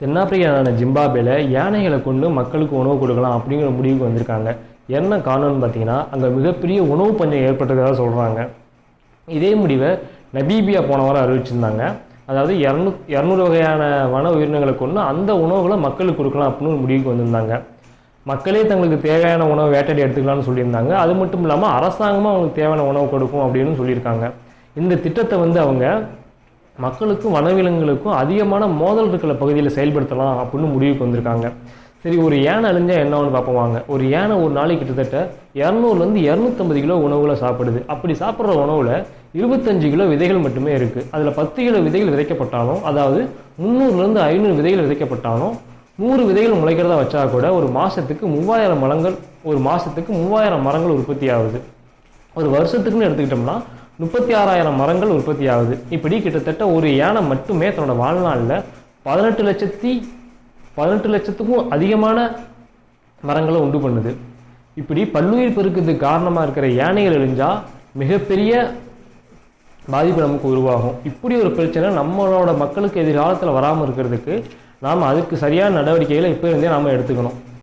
தென்னாப்பிரிக்கா ஜிம்பாபேல யானைகளை கொண்டு மக்களுக்கு உணவு கொடுக்கலாம் அப்படிங்கிற முடிவுக்கு வந்திருக்காங்க. என்ன காரணம்னு பார்த்தீங்கன்னா அங்கே மிகப்பெரிய உணவு பஞ்சம் ஏற்பட்டதாக சொல்கிறாங்க இதே முடிவை நபீபியா போன வாரம் அறிவிச்சிருந்தாங்க. அதாவது இரநூ இரநூறு வகையான வன உயிரினங்களை கொண்டு அந்த உணவுகளை மக்களுக்கு கொடுக்கலாம் அப்படின்னு ஒரு முடிவுக்கு வந்திருந்தாங்க. மக்களே தங்களுக்கு தேவையான உணவு வேட்டையாடி எடுத்துக்கலாம்னு சொல்லியிருந்தாங்க. அது மட்டும் இல்லாமல் அரசாங்கமும் அவங்களுக்கு தேவையான உணவு கொடுக்கும் அப்படின்னு சொல்லியிருக்காங்க. இந்த திட்டத்தை வந்து அவங்க மக்களுக்கும் வனவிலங்குகளுக்கும் அதிகமான மோதல் இருக்கிற பகுதியில் செயல்படுத்தலாம் அப்படின்னு முடிவுக்கு வந்திருக்காங்க. சரி ஒரு யானை அழிஞ்சால் என்ன ஒன்று பார்ப்போம் வாங்க ஒரு யானை ஒரு நாளைக்கு கிட்டத்தட்ட இரநூறுலேருந்து இரநூத்தம்பது கிலோ உணவுகளை சாப்பிடுது. அப்படி சாப்பிட்ற உணவில் இருபத்தஞ்சு கிலோ விதைகள் மட்டுமே இருக்குது அதில் பத்து கிலோ விதைகள் விதைக்கப்பட்டாலும் அதாவது முந்நூறுலேருந்து ஐநூறு விதைகள் விதைக்கப்பட்டாலும் நூறு விதைகள் முளைக்கிறதா வச்சா கூட ஒரு மாதத்துக்கு மூவாயிரம் மரங்கள் ஒரு மாதத்துக்கு மூவாயிரம் மரங்கள் உற்பத்தி ஆகுது. ஒரு வருஷத்துக்குன்னு எடுத்துக்கிட்டோம்னா முப்பத்தி ஆறாயிரம் மரங்கள் உற்பத்தி ஆகுது. இப்படி கிட்டத்தட்ட ஒரு யானை மட்டுமே தன்னோட வாழ்நாளில் பதினெட்டு லட்சத்தி பதினெட்டு லட்சத்துக்கும் அதிகமான மரங்களை உண்டு பண்ணுது. இப்படி பல்லுயிர் பெருக்கத்துக்கு காரணமாக இருக்கிற யானைகள் எழிஞ்சால் மிகப்பெரிய பாதிப்பு நமக்கு உருவாகும். இப்படி ஒரு பிரச்சனை நம்மளோட மக்களுக்கு எதிர்காலத்தில் வராமல் இருக்கிறதுக்கு நாம் அதுக்கு சரியான நடவடிக்கைகளை இப்போ இருந்தே நாம் எடுத்துக்கணும்.